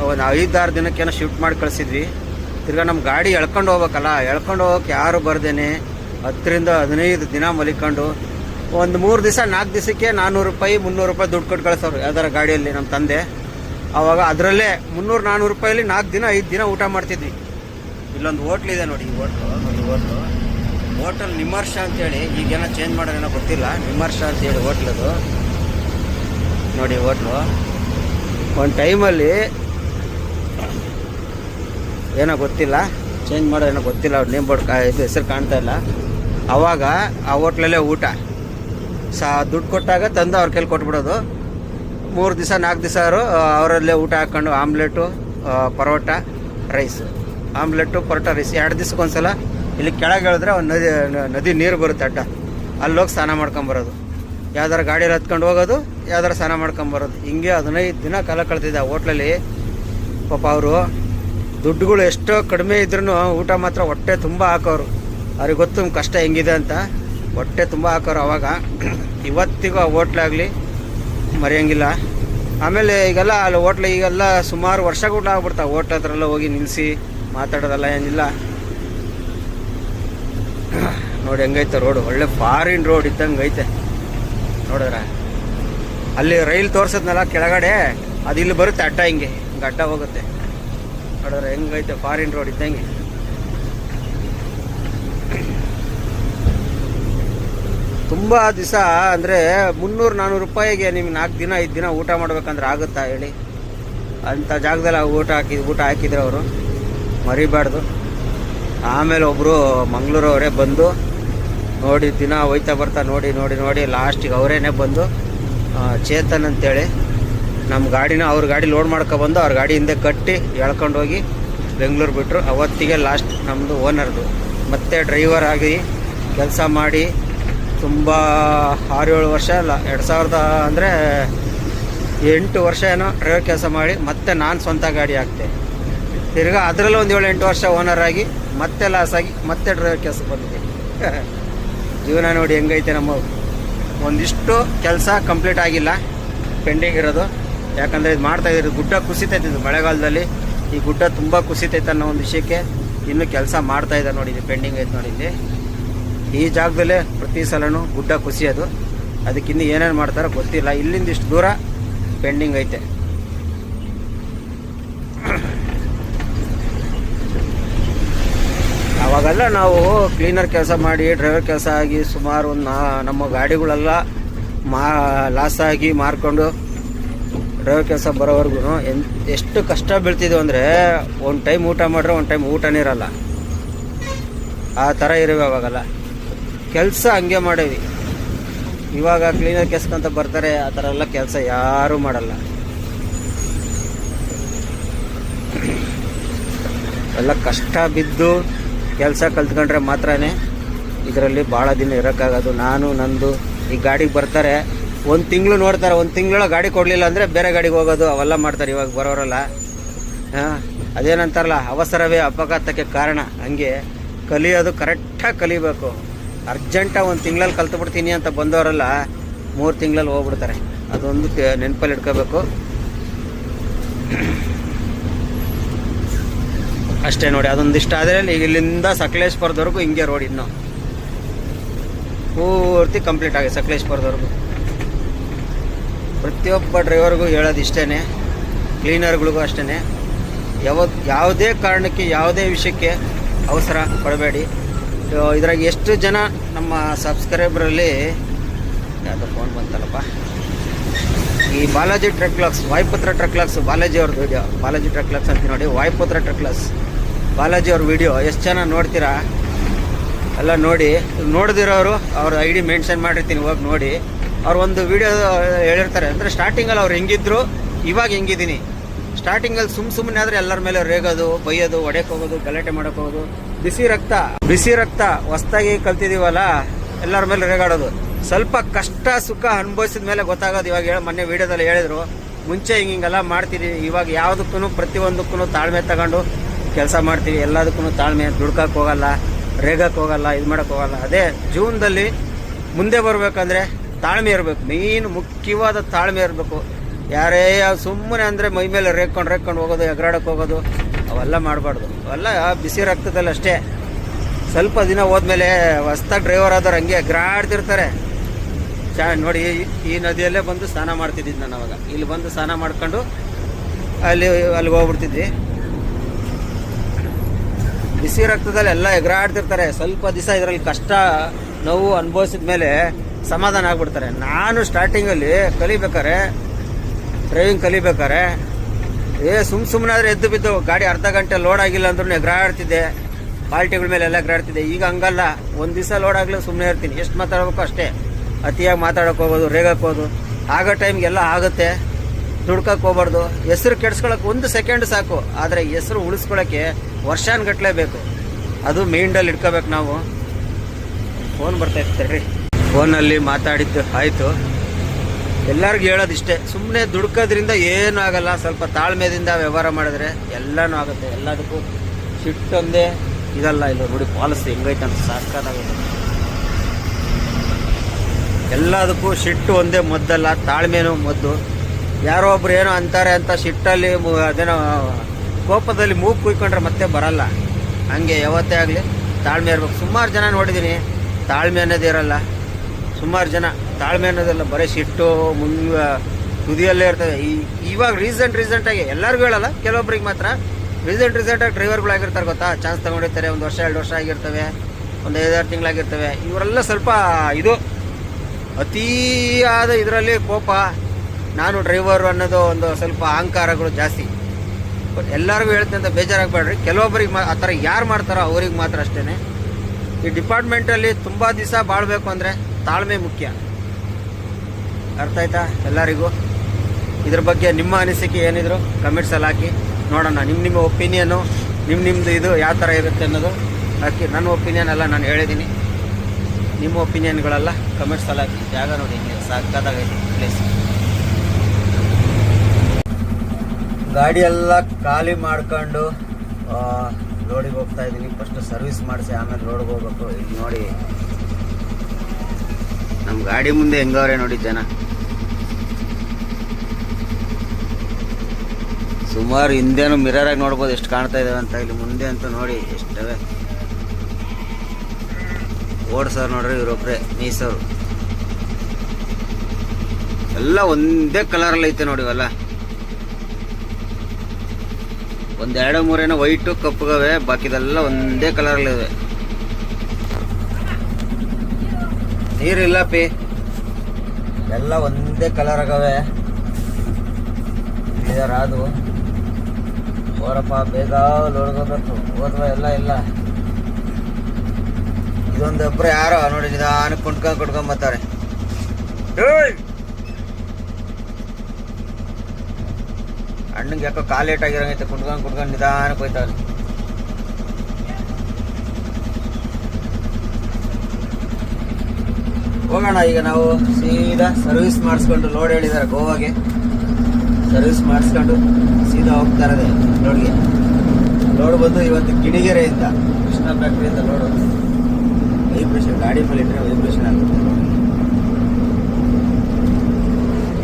S1: ಒಂದು ಐದಾರು ದಿನಕ್ಕೇನೋ ಶಿಫ್ಟ್ ಮಾಡಿ ಕಳಿಸಿದ್ವಿ. ತಿರ್ಗಾ ನಮ್ಮ ಗಾಡಿ ಎಳ್ಕೊಂಡು ಹೋಗ್ಬೇಕಲ್ಲ, ಎಳ್ಕೊಂಡು ಹೋಗೋಕೆ ಯಾರು ಬರ್ದೇನೆ. ಹತ್ತರಿಂದ ಹದಿನೈದು ದಿನ ಮಲಿಕೊಂಡು ಒಂದು ಮೂರು ದಿವಸ, ನಾಲ್ಕು ದಿವಸಕ್ಕೆ ನಾನ್ನೂರು ರೂಪಾಯಿ, ಮುನ್ನೂರು ರೂಪಾಯಿ ದುಡ್ಡು ಕೊಟ್ಟು ಕಳಿಸೋರು ಯಾವ್ದಾರ ಗಾಡಿಯಲ್ಲಿ ನಮ್ಮ ತಂದೆ. ಆವಾಗ ಅದರಲ್ಲೇ ಮುನ್ನೂರು ನಾನ್ನೂರು ರೂಪಾಯಲ್ಲಿ ನಾಲ್ಕು ದಿನ, ಐದು ದಿನ ಊಟ ಮಾಡ್ತಿದ್ವಿ. ಇಲ್ಲೊಂದು ಹೋಟ್ಲ್ ಇದೆ ನೋಡಿ, ಈ ಹೋಟ್ಲು ಒಂದು ಹೋಟ್ಲು. ಹೋಟೆಲ್ ನಿಮ್ಮರ್ಷ ಅಂತೇಳಿ, ಈಗೇನೋ ಚೇಂಜ್ ಮಾಡೋರೇನೋ ಗೊತ್ತಿಲ್ಲ. ನಿಮ್ಮರ್ಷ ಅಂತೇಳಿ ಹೋಟ್ಲದು. ನೋಡಿ ಹೋಟ್ಲು. ಒಂದು ಟೈಮಲ್ಲಿ ಏನೋ ಗೊತ್ತಿಲ್ಲ ಚೇಂಜ್ ಮಾಡೋ ಏನೋ ಗೊತ್ತಿಲ್ಲ, ಅವ್ರು ನೇಮ್ ಬೋರ್ಡ್ ಇದು ಹೆಸರು ಕಾಣ್ತಾ ಇಲ್ಲ. ಆವಾಗ ಆ ಹೋಟ್ಲಲ್ಲೇ ಊಟ. ಸಾ ದುಡ್ಡು ಕೊಟ್ಟಾಗ ತಂದು ಅವ್ರ ಕೈಲಿ ಕೊಟ್ಬಿಡೋದು. ಮೂರು ದಿವಸ, ನಾಲ್ಕು ದಿವಸ ಅವರು ಅವರಲ್ಲೇ ಊಟ ಹಾಕ್ಕೊಂಡು omelette paratha, rice. Omelette, paratha, rice. ಎರಡು ದಿವ್ಸಕ್ಕೊಂದ್ಸಲ ಇಲ್ಲಿ ಕೆಳಗೆ ಹೇಳಿದ್ರೆ ಒಂದು ನದಿ ನದಿ ನೀರು ಬರುತ್ತೆ ಅಡ್ಡ. ಅಲ್ಲೋಗಿ ಸ್ನಾನ ಮಾಡ್ಕೊಂಬರೋದು. ಯಾವ್ದಾರ ಗಾಡಿ ಹತ್ಕೊಂಡು ಹೋಗೋದು, ಯಾವ್ದಾರ ಸ್ನಾನ ಮಾಡ್ಕೊಂಬರೋದು ಹಿಂಗೆ ಹದಿನೈದು ದಿನ ಕಾಲ ಕಳ್ತಿದ್ದೆ ಆ ಹೋಟ್ಲಲ್ಲಿ. ಪಾಪ ಅವರು ದುಡ್ಡುಗಳು ಎಷ್ಟೋ ಕಡಿಮೆ ಇದ್ರೂ ಊಟ ಮಾತ್ರ ಹೊಟ್ಟೆ ತುಂಬ ಹಾಕೋರು. ಅವ್ರಿಗೆ ಗೊತ್ತು ಕಷ್ಟ ಹೆಂಗಿದೆ ಅಂತ. ಹೊಟ್ಟೆ ತುಂಬ ಹಾಕೋರು ಅವಾಗ. ಇವತ್ತಿಗೂ ಆ ಹೋಟ್ಲಾಗಲಿ ಮರೆಯಂಗಿಲ್ಲ. ಆಮೇಲೆ ಈಗೆಲ್ಲ ಅಲ್ಲಿ ಹೋಟ್ಲ್ ಈಗೆಲ್ಲ ಸುಮಾರು ವರ್ಷಗಳು ಆಗ್ಬಿಡ್ತಾವೆ ಹೋಟ್ಲ್ ಹತ್ರ ಎಲ್ಲ ಹೋಗಿ ನಿಲ್ಲಿಸಿ ಮಾತಾಡೋದಲ್ಲ ಏನಿಲ್ಲ. ನೋಡಿ ಹೆಂಗೈತೆ ರೋಡು. ಒಳ್ಳೆ ಫಾರಿನ್ ರೋಡ್ ಇದ್ದಂಗೆ ಐತೆ ನೋಡಿದ್ರ? ಅಲ್ಲಿ ರೈಲ್ ತೋರ್ಸದ್ನಲ್ಲ ಕೆಳಗಡೆ, ಅದು ಇಲ್ಲಿ ಬರುತ್ತೆ ಅಡ್ಡ ಹಿಂಗೆ. ಹಿಂಗೆ ಅಡ್ಡ ಹೋಗುತ್ತೆ. ನೋಡಿದ್ರೆ, ಹೆಂಗೈತೆ ಫಾರಿನ್ ರೋಡ್ ಇದ್ದಂಗೆ. ತುಂಬ ದಿವಸ ಅಂದರೆ ಮುನ್ನೂರು ನಾನ್ನೂರು ರೂಪಾಯಿಗೆ ನಿಮ್ಗೆ ನಾಲ್ಕು ದಿನ, ಐದು ದಿನ ಊಟ ಮಾಡ್ಬೇಕಂದ್ರೆ ಆಗುತ್ತಾ ಹೇಳಿ? ಅಂಥ ಜಾಗದಲ್ಲಿ ಊಟ ಹಾಕಿ, ಊಟ ಹಾಕಿದ್ರು ಅವರು. ಮರಿಬಾರ್ದು. ಆಮೇಲೆ ಒಬ್ಬರು ಮಂಗಳೂರವರೇ ಬಂದು ನೋಡಿ, ದಿನ ಹೋಯ್ತಾ ಬರ್ತಾ ನೋಡಿ ನೋಡಿ ನೋಡಿ ಲಾಸ್ಟಿಗೆ ಅವರೇನೆ ಬಂದು ಚೇತನ್ ಅಂತೇಳಿ ನಮ್ಮ ಗಾಡಿನ ಅವ್ರ ಗಾಡಿ ಲೋಡ್ ಮಾಡ್ಕೊಬಂದು ಅವ್ರ ಗಾಡಿ ಹಿಂದೆ ಕಟ್ಟಿ ಎಳ್ಕೊಂಡು ಹೋಗಿ ಬೆಂಗಳೂರು ಬಿಟ್ಟರು ಅವತ್ತಿಗೆ ಲಾಸ್ಟ್ ನಮ್ಮದು ಓನರ್ದು ಮತ್ತೆ ಡ್ರೈವರ್ ಆಗಿ ಕೆಲಸ ಮಾಡಿ ತುಂಬ ಆರು ಏಳು ವರ್ಷ ಅಲ್ಲ, ಎರಡು ಸಾವಿರದ ಅಂದರೆ ಎಂಟು ವರ್ಷ ಏನೋ ಡ್ರೈವರ್ ಕೆಲಸ ಮಾಡಿ ಮತ್ತೆ ನಾನು ಸ್ವಂತ ಗಾಡಿ ಹಾಕ್ತೆ. ತಿರ್ಗಾ ಅದರಲ್ಲೂ ಒಂದು ಏಳು ಎಂಟು ವರ್ಷ ಓನರ್ ಆಗಿ ಮತ್ತೆ ಲಾಸ್ ಆಗಿ ಮತ್ತೆ ಡ್ರೈವರ್ ಕೆಲಸ ಬಂದಿದೆ ಜೀವನ ನೋಡಿ ಹೆಂಗೈತೆ ನಮ್ಮ ಒಂದಿಷ್ಟು ಕೆಲಸ ಕಂಪ್ಲೀಟ್ ಆಗಿಲ್ಲ ಪೆಂಡಿಂಗ್ ಇರೋದು. ಯಾಕಂದರೆ ಇದು ಮಾಡ್ತಾ ಇದ್ರು ಗುಡ್ಡ ಕುಸಿತೈತೆ ಇದು ಮಳೆಗಾಲದಲ್ಲಿ. ಈ ಗುಡ್ಡ ತುಂಬ ಕುಸಿತೈತೆ ಅನ್ನೋ ಒಂದು ವಿಷಯಕ್ಕೆ ಇನ್ನೂ ಕೆಲಸ ಮಾಡ್ತಾ ಇದ್ದಾರೆ ನೋಡಿ, ಇದು ಪೆಂಡಿಂಗ್ ಐತೆ ನೋಡಿ ಇಲ್ಲಿ. ಈ ಜಾಗದಲ್ಲೇ ಪ್ರತಿ ಸಲನೂ ಗುಡ್ಡ ಕುಸಿಯೋದು. ಅದಕ್ಕಿಂತ ಏನೇನು ಮಾಡ್ತಾರೋ ಗೊತ್ತಿಲ್ಲ. ಇಲ್ಲಿಂದ ಇಷ್ಟು ದೂರ ಪೆಂಡಿಂಗ್ ಐತೆ. ಅವಾಗೆಲ್ಲ ನಾವು ಕ್ಲೀನರ್ ಕೆಲಸ ಮಾಡಿ ಡ್ರೈವರ್ ಕೆಲಸ ಆಗಿ ಸುಮಾರು ನಮ್ಮ ಗಾಡಿಗಳೆಲ್ಲ ಮಾ ಲಾಸ್ ಆಗಿ ಮಾರ್ಕೊಂಡು ಡ್ರೈವರ್ ಕೆಲಸ ಬರೋವರೆಗೂ ಎನ್ ಎಷ್ಟು ಕಷ್ಟ ಬೀಳ್ತಿದ್ವು ಅಂದರೆ ಒಂದು ಟೈಮ್ ಊಟ ಮಾಡಿದ್ರೆ ಒಂದು ಟೈಮ್ ಊಟನೇ ಇರಲ್ಲ. ಆ ಥರ ಇರುವೆ ಅವಾಗೆಲ್ಲ ಕೆಲಸ ಹಂಗೆ ಮಾಡೇವಿ. ಇವಾಗ ಕ್ಲೀನರ್ ಕೆಲ್ಸಕ್ಕಂತ ಬರ್ತಾರೆ, ಆ ಥರ ಎಲ್ಲ ಕೆಲಸ ಯಾರೂ ಮಾಡಲ್ಲ. ಎಲ್ಲ ಕಷ್ಟ ಬಿದ್ದು ಕೆಲಸ ಕಲ್ತ್ಕೊಂಡ್ರೆ ಮಾತ್ರನೇ ಇದರಲ್ಲಿ ಭಾಳ ದಿನ ಇರೋಕ್ಕಾಗೋದು. ನಾನು, ನಂದು ಈ ಗಾಡಿಗೆ ಬರ್ತಾರೆ. ಒಂದು ತಿಂಗಳು ನೋಡ್ತಾರೆ. ಒಂದು ತಿಂಗಳ ಗಾಡಿ ಕೊಡಲಿಲ್ಲ ಅಂದರೆ ಬೇರೆ ಗಾಡಿಗೆ ಹೋಗೋದು, ಅವೆಲ್ಲ ಮಾಡ್ತಾರೆ ಇವಾಗ ಬರೋರಲ್ಲ. ಹಾಂ, ಅದೇನಂತಾರಲ್ಲ, ಅವಸರವೇ ಅಪಘಾತಕ್ಕೆ ಕಾರಣ. ಹಂಗೆ ಕಲಿಯೋದು ಕರೆಕ್ಟಾಗಿ ಕಲಿಬೇಕು. ಅರ್ಜೆಂಟಾಗಿ ಒಂದು ತಿಂಗಳಲ್ಲಿ ಕಲ್ತು ಬಿಡ್ತೀನಿ ಅಂತ ಬಂದವರೆಲ್ಲ ಮೂರು ತಿಂಗಳಲ್ಲಿ ಹೋಗ್ಬಿಡ್ತಾರೆ. ಅದೊಂದು ನೆನಪಲ್ಲಿ ಇಟ್ಕೋಬೇಕು. ಅಷ್ಟೇ ನೋಡಿ ಅದೊಂದಿಷ್ಟ ಆದರೆ ಇಲ್ಲಿಂದ ಸಕಲೇಶ್ಪುರದವರೆಗೂ ಹಿಂಗೆ ರೋಡ್ ಇನ್ನು. ಪೂರ್ತಿ ಕಂಪ್ಲೀಟ್ ಆಗಿದೆ ಸಕಲೇಶ್ಪುರದವರೆಗೂ. ಪ್ರತಿಯೊಬ್ಬ ಡ್ರೈವರ್ಗೂ ಹೇಳೋದು ಇಷ್ಟೇ ಕ್ಲೀನರ್ಗಳಿಗೂ ಅಷ್ಟೇ ಯಾವ ಯಾವುದೇ ಕಾರಣಕ್ಕೆ, ಯಾವುದೇ ವಿಷಯಕ್ಕೆ ಅವಸರ ಪಡಬೇಡಿ. ಇದ್ರಾಗ ಎಷ್ಟು ಜನ ನಮ್ಮ ಸಬ್ಸ್ಕ್ರೈಬರಲ್ಲಿ, ಯಾವುದೋ ಫೋನ್ ಬಂತಲ್ಲಪ್ಪ. ಈ ಬಾಲಾಜಿ ಟ್ರಕ್ಲಾಕ್ಸ್ ವಾಯುಪುತ್ರ ಟ್ರಕ್ಲಾಕ್ಸ್ ಬಾಲಾಜಿ ಅವ್ರದ್ದು ಬಾಲಾಜಿ ಟ್ರಕ್ಲಾಕ್ಸ್ ಅಂತ ನೋಡಿ, ವಾಯುಪುತ್ರ ಟ್ರಕ್ಲಾಕ್ಸ್ ಬಾಲಾಜಿ ಅವ್ರ ವಿಡಿಯೋ, ಎಷ್ಟು ಜನ ನೋಡ್ತೀರಾ? ಎಲ್ಲ ನೋಡಿ. ನೋಡ್ದಿರೋರು ಅವ್ರ ಐ ಡಿ ಮೆನ್ಷನ್ ಮಾಡಿರ್ತೀನಿ, ಹೋಗಿ ನೋಡಿ. ಅವ್ರು ಒಂದು ವಿಡಿಯೋ ಹೇಳಿರ್ತಾರೆ. ಅಂದರೆ ಸ್ಟಾರ್ಟಿಂಗಲ್ಲಿ ಅವ್ರು ಹೆಂಗಿದ್ರು, ಇವಾಗ ಹೆಂಗಿದ್ದೀನಿ. ಸ್ಟಾರ್ಟಿಂಗಲ್ಲಿ ಸುಮ್ ಸುಮ್ಮನೆ ಆದರೆ ಎಲ್ಲರ ಮೇಲೆ ರೇಗೋದು, ಬೈಯೋದು, ಒಡೆಕ್ ಹೋಗೋದು, ಗಲಾಟೆ ಮಾಡೋಕೆ ಹೋಗೋದು. ಬಿಸಿ ರಕ್ತ ಬಿಸಿ ರಕ್ತ, ಹೊಸ್ದಾಗಿ ಕಲ್ತಿದ್ದೀವಲ್ಲ ಎಲ್ಲರ ಮೇಲೆ ರೇಗಾಡೋದು. ಸ್ವಲ್ಪ ಕಷ್ಟ, ಸುಖ ಅನುಭವಿಸಿದ ಮೇಲೆ ಗೊತ್ತಾಗೋದು. ಇವಾಗ ಹೇಳಿ, ಮೊನ್ನೆ ವಿಡಿಯೋದಲ್ಲಿ ಹೇಳಿದ್ರು, ಮುಂಚೆ ಹಿಂಗೆ ಹಿಂಗೆಲ್ಲ ಮಾಡ್ತೀನಿ ಇವಾಗ ಯಾವುದಕ್ಕೂ ಪ್ರತಿಯೊಂದಕ್ಕೂ ತಾಳ್ಮೆ ತಗೊಂಡು ಕೆಲಸ ಮಾಡ್ತೀವಿ ಎಲ್ಲದಕ್ಕೂ ತಾಳ್ಮೆ ದುಡ್ಕಕ್ಕೆ ಹೋಗಲ್ಲ ರೇಗಕ್ಕೆ ಹೋಗಲ್ಲ, ಇದು ಮಾಡೋಕ್ಕೆ ಹೋಗಲ್ಲ. ಅದೇ ಜೀವನದಲ್ಲಿ ಮುಂದೆ ಬರಬೇಕಂದ್ರೆ ತಾಳ್ಮೆ ಇರಬೇಕು ಮೇನ್ ಮುಖ್ಯವಾದ ತಾಳ್ಮೆ ಇರಬೇಕು. ಯಾರೇ ಸುಮ್ಮನೆ ಅಂದರೆ ಮೈ ಮೇಲೆ ರೇಕೊಂಡು ರೇಕೊಂಡು ಹೋಗೋದು ಎಗರಾಡಕ್ಕೆ ಹೋಗೋದು, ಅವೆಲ್ಲ ಮಾಡಬಾರ್ದು. ಅವೆಲ್ಲ ಬಿಸಿ ರಕ್ತದಲ್ಲಿ ಅಷ್ಟೇ. ಸ್ವಲ್ಪ ದಿನ ಹೋದ್ಮೇಲೆ ಹೊಸ್ದಾಗಿ ಡ್ರೈವರ್ ಆದವ್ರು ಹಂಗೆ ಎಗರಾಡ್ತಿರ್ತಾರೆ. ಚಾ, ನೋಡಿ, ಈ- ಈ ನದಿಯಲ್ಲೇ ಬಂದು ಸ್ನಾನ ಮಾಡ್ತಿದ್ದಿದ್ದು ನಾನು ಅವಾಗ. ಇಲ್ಲಿ ಬಂದು ಸ್ನಾನ ಮಾಡ್ಕೊಂಡು ಅಲ್ಲಿ, ಅಲ್ಲಿಗೆ ಹೋಗ್ಬಿಡ್ತಿದ್ವಿ. ಬಿಸಿ ರಕ್ತದಲ್ಲಿ ಎಲ್ಲ ಎಗರಾಡ್ತಿರ್ತಾರೆ. ಸ್ವಲ್ಪ ದಿವಸ ಇದರಲ್ಲಿ ಕಷ್ಟ, ನೋವು ಅನುಭವಿಸಿದ ಮೇಲೆ ಸಮಾಧಾನ ಆಗ್ಬಿಡ್ತಾರೆ. ನಾನು ಸ್ಟಾರ್ಟಿಂಗಲ್ಲಿ ಕಲಿಬೇಕಾರೆ ಡ್ರೈವಿಂಗ್ ಕಲಿಬೇಕಾರೆ, ಏ, ಸುಮ್ ಸುಮ್ಮನೆ ಆದರೆ ಎದ್ದು ಬಿದ್ದು ಗಾಡಿ ಅರ್ಧ ಗಂಟೆ ಲೋಡ್ ಆಗಿಲ್ಲ ಅಂದ್ರೂ ಎಗರಾಡ್ತಿದ್ದೆ. ಪಾಲ್ಟಿಗಳ ಮೇಲೆ ಎಲ್ಲ ಎಗರಾಡ್ತಿದ್ದೆ. ಈಗ ಹಂಗಲ್ಲ. ಒಂದು ದಿವಸ ಲೋಡ್ ಆಗಲಿ ಸುಮ್ಮನೆ ಇರ್ತೀನಿ. ಎಷ್ಟು ಮಾತಾಡಬೇಕು ಅಷ್ಟೇ. ಅತಿಯಾಗಿ ಮಾತಾಡೋಕೆ ಹೋಗೋದು ರೇಗಕ್ಕೆ ಹೋಗೋದು ಆಗೋ ಟೈಮ್ಗೆಲ್ಲ ಆಗುತ್ತೆ. ದುಡ್ಕಕ್ಕೆ ಹೋಗ್ಬಾರ್ದು. ಹೆಸರು ಕೆಡ್ಸ್ಕೊಳಕ್ಕೆ ಒಂದು ಸೆಕೆಂಡ್ ಸಾಕು. ಆದರೆ ಹೆಸರು ಉಳಿಸ್ಕೊಳಕ್ಕೆ ವರ್ಷಾನ್ಗಟ್ಲೆ ಬೇಕು. ಅದು ಮೈಂಡಲ್ಲಿ ಇಟ್ಕೋಬೇಕು ನಾವು. ಫೋನ್ ಬರ್ತಾ ಫೋನ್ ಫೋನಲ್ಲಿ ಮಾತಾಡಿದ್ದು ಆಯಿತು. ಎಲ್ಲರಿಗೂ ಹೇಳೋದಿಷ್ಟೇ ಸುಮ್ಮನೆ ದುಡ್ಕೋದ್ರಿಂದ ಏನೂ ಆಗಲ್ಲ. ಸ್ವಲ್ಪ ತಾಳ್ಮೆದಿಂದ ವ್ಯವಹಾರ ಮಾಡಿದ್ರೆ ಎಲ್ಲನೂ ಆಗುತ್ತೆ. ಎಲ್ಲದಕ್ಕೂ ಸಿಟ್ಟೊಂದೇ ಇದಲ್ಲ. ಇಲ್ಲ ನೋಡಿ ಪಾಲಿಸಿ ಹೆಂಗೈತೆ ಅಂತ ಸಾಕಾಗುತ್ತೆ ಎಲ್ಲದಕ್ಕೂ ಸಿಟ್ಟು ಒಂದೇ ಮದ್ದಲ್ಲ. ತಾಳ್ಮೆನೂ ಮದ್ದು. ಯಾರೋ ಒಬ್ರು ಏನೋ ಅಂತಾರೆ ಅಂತ ಸಿಟ್ಟಲ್ಲಿ ಅದೇನೋ ಕೋಪದಲ್ಲಿ ಮೂಗು ಕುಯ್ಕೊಂಡ್ರೆ ಮತ್ತೆ ಬರಲ್ಲ. ಹಂಗೆ ಯಾವತ್ತೇ ಆಗಲಿ, ತಾಳ್ಮೆ ಇರ್ಬೇಕು. ಸುಮಾರು ಜನ ನೋಡಿದ್ದೀನಿ ತಾಳ್ಮೆ ಅನ್ನೋದು ಇರಲ್ಲ. ಸುಮಾರು ಜನ ತಾಳ್ಮೆ ಅನ್ನೋದೆಲ್ಲ ಬರೀ ಸಿಟ್ಟು ಮುಂಗ ತುದಿಯಲ್ಲೇ ಇರ್ತವೆ ಈ, ಇವಾಗ ರೀಸೆಂಟ್ ರೀಸೆಂಟಾಗಿ ಎಲ್ಲರಿಗೂ ಹೇಳಲ್ಲ, ಕೆಲವೊಬ್ರಿಗೆ ಮಾತ್ರ. ರೀಸೆಂಟ್ ರೀಸೆಂಟಾಗಿ ಡ್ರೈವರ್ಗಳಾಗಿರ್ತಾರೆ ಗೊತ್ತಾ? ಚಾನ್ಸ್ ತಗೊಂಡಿರ್ತಾರೆ. ಒಂದು ವರ್ಷ, ಎರಡು ವರ್ಷ ಆಗಿರ್ತವೆ. ಒಂದು ಐದಾರು ತಿಂಗಳಾಗಿರ್ತವೆ. ಇವರೆಲ್ಲ ಸ್ವಲ್ಪ ಇದು, ಅತಿಯಾದ ಇದರಲ್ಲಿ ಕೋಪ. ನಾನು ಡ್ರೈವರು ಅನ್ನೋದು ಒಂದು ಸ್ವಲ್ಪ ಅಹಂಕಾರಗಳು ಜಾಸ್ತಿ. ಬಟ್ ಎಲ್ಲರಿಗೂ ಹೇಳ್ತೀನಿ ಅಂತ ಬೇಜಾರಾಗಬೇಡ್ರಿ. ಕೆಲವೊಬ್ಬರಿಗೆ ಆ ಥರ ಯಾರು ಮಾಡ್ತಾರೋ ಅವ್ರಿಗೆ ಮಾತ್ರ ಅಷ್ಟೇ ಈ ಡಿಪಾರ್ಟ್ಮೆಂಟಲ್ಲಿ ತುಂಬ ದಿವಸ ಬಾಳ್ಬೇಕು ಅಂದರೆ ತಾಳ್ಮೆ ಮುಖ್ಯ. ಅರ್ಥ ಆಯ್ತಾ ಎಲ್ಲರಿಗೂ? ಇದ್ರ ಬಗ್ಗೆ ನಿಮ್ಮ ಅನಿಸಿಕೆ ಏನಿದ್ರು ಕಮೆಂಟ್ಸಲ್ಲಿ ಹಾಕಿ. ನೋಡೋಣ ನಿಮ್ಮ ನಿಮ್ಮ ಒಪಿನಿಯನು ನಿಮ್ಮ ನಿಮ್ಮದು ಇದು ಯಾವ ಥರ ಇರುತ್ತೆ ಅನ್ನೋದು ಹಾಕಿ. ನನ್ನ ಒಪಿನಿಯನ್ ಎಲ್ಲ ನಾನು ಹೇಳಿದ್ದೀನಿ. ನಿಮ್ಮ ಒಪಿನಿಯನ್ಗಳೆಲ್ಲ ಕಮೆಂಟ್ಸಲ್ಲಿ ಹಾಕಿ. ಜಾಗ ನೋಡಿ ಸಾಕಾದಾಗೈತೆ ಪ್ಲೇಸ್ ಗಾಡಿ ಎಲ್ಲ ಖಾಲಿ ಮಾಡ್ಕೊಂಡು ರೋಡಿಗೆ ಹೋಗ್ತಾ ಇದ್ದೀನಿ. ಫಸ್ಟ್ ಸರ್ವಿಸ್ ಮಾಡಿಸಿ, ಆಮೇಲೆ ರೋಡ್ಗೆ ಹೋಗ್ಬೇಕು. ಇಲ್ಲಿ ನೋಡಿ. ನಮ್ಮ ಗಾಡಿ ಮುಂದೆ ಹೆಂಗವ್ರೆ ನೋಡಿ ಜನ. ಸುಮಾರು ಹಿಂದೆನೂ ಮಿರರಾಗಿ ನೋಡ್ಬೋದು ಎಷ್ಟು ಕಾಣ್ತಾ ಇದ್ದಾವೆ ಅಂತ. ಇಲ್ಲಿ ಮುಂದೆ ಅಂತ ನೋಡಿ ಎಷ್ಟವೆ ಓಡ್ಸೋರು ನೋಡ್ರಿ ಇವರೊಬ್ರೆ ಮೀಸೋರು ಎಲ್ಲ ಒಂದೇ ಕಲರಲ್ಲಿ ಐತೆ ನೋಡಿ ಇವೆಲ್ಲ ಮೂರೇನ ವೈಟು, ಕಪ್ಪುಗವೆ, ಬಾಕಿದೆಲ್ಲ ಒಂದೇ ಕಲರಲ್ಲಿವೆ ನೀರಿಲ್ಲ ಪಿ. ಎಲ್ಲ ಒಂದೇ ಕಲರ್ ಆಗವೆ ಅದು. ಹೋರಪ್ಪ ಬೇಗ ನೋಡ್ಕೋಬೇಕು ಹೋದ್ವ ಎಲ್ಲ ಇಲ್ಲ. ಇದೊಂದೊಬ್ರು ಯಾರೋ ನೋಡಿ ನಿಧಾನಕ್ಕೆ ಕುಂಟ್ಕೊಂಡ್ ಕುಂಟ್ಕೊಂಡ್ ಬರ್ತಾರೆ ಏಯ್! ಅಣ್ಣಂಗೆ ಯಾಕೋ ಕಾಲು ಲೇಟ್ ಆಗಿರಂಗೈತೆ ಕುಡ್ಕೊಂಡು ಕುಡ್ಕೊಂಡು ನಿಧಾನಕ್ಕೆ ಹೋಯ್ತಾವ್ರೆ ಹೋಗೋಣ, ಈಗ ನಾವು ಸೀದಾ ಸರ್ವಿಸ್ ಮಾಡಿಸ್ಕೊಂಡು ಲೋಡ್ ಹೇಳಿದ್ದಾರೆ ಗೋವಾಗೆ. ಸರ್ವಿಸ್ ಮಾಡಿಸ್ಕೊಂಡು ಸೀದಾ ಹೋಗ್ತಾ ಇರೋದೆ ಲೋಡ್ಗೆ ಲೋಡ್ ಬಂದು ಇವತ್ತು ಗಿಣಿಗೆರೆಯಿಂದ ಕೃಷ್ಣ ಫ್ಯಾಕ್ಟ್ರಿಯಿಂದ ಲೋಡ್ ವೈಬ್ರೇಷನ್ ಗಾಡಿ ಮೇಲೆ ಇಟ್ಟರೆ ವೈಬ್ರೇಷನ್ ಆಗುತ್ತೆ.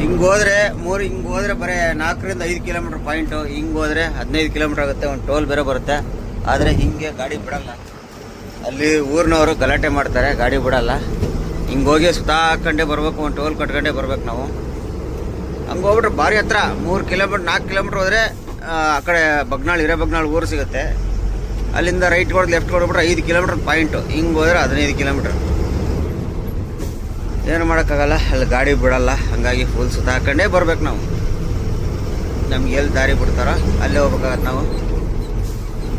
S1: ಹಿಂಗ್ ಹೋದ್ರೆ ಮೂರು ಹಿಂಗೆ ಹೋದ್ರೆ ಬರೀ ನಾಲ್ಕರಿಂದ ಐದು ಕಿಲೋಮೀಟ್ರ್ ಪಾಯಿಂಟು ಹಿಂಗೆ ಹೋದ್ರೆ ಹದಿನೈದು ಕಿಲೋಮೀಟ್ರ್ ಆಗುತ್ತೆ, ಒಂದು ಟೋಲ್ ಬೇರೆ ಬರುತ್ತೆ. ಆದರೆ ಹಿಂಗೆ ಗಾಡಿ ಬಿಡಲ್ಲ. ಅಲ್ಲಿ ಊರಿನವರು ಗಲಾಟೆ ಮಾಡ್ತಾರೆ, ಗಾಡಿ ಬಿಡಲ್ಲ. ಹಿಂಗೆ ಹೋಗಿ ಸುತ್ತಾಕೊಂಡೇ ಬರಬೇಕು, ಒಂದು ಟೋಲ್ ಕಟ್ಕೊಂಡೇ ಬರ್ಬೇಕು ನಾವು. ಹಂಗೆ ಹೋಗ್ಬಿಟ್ರೆ ಭಾರಿ ಹತ್ರ, ಮೂರು ಕಿಲೋಮೀಟ್ರ್, ನಾಲ್ಕು ಕಿಲೋಮೀಟ್ರ್ ಹೋದರೆ, ಆ ಕಡೆ ಬಗ್ನಾಳ್ ಹಿರೇಬಗ್ನಾಳ್ ಊರು ಸಿಗುತ್ತೆ. ಅಲ್ಲಿಂದ ರೈಟ್ ಕೊಡೋದು ಲೆಫ್ಟ್ ಕೊಡ್ಬಿಟ್ರೆ ಐದು ಕಿಲೋಮೀಟ್ರ್ ಪಾಯಿಂಟು ಹಿಂಗೆ ಹೋದ್ರೆ ಹದಿನೈದು ಕಿಲೋಮೀಟ್ರ್. ಏನು ಮಾಡೋಕ್ಕಾಗಲ್ಲ? ಅಲ್ಲಿ ಗಾಡಿ ಬಿಡಲ್ಲ. ಹಂಗಾಗಿ ಫುಲ್ ಸುತ್ತ ಹಾಕೊಂಡೇ ಬರ್ಬೇಕು ನಾವು. ನಮ್ಗೆ ಎಲ್ಲಿ ದಾರಿ ಬಿಡ್ತಾರೋ ಅಲ್ಲೇ ಹೋಗ್ಬೇಕಾಗತ್ತೆ ನಾವು.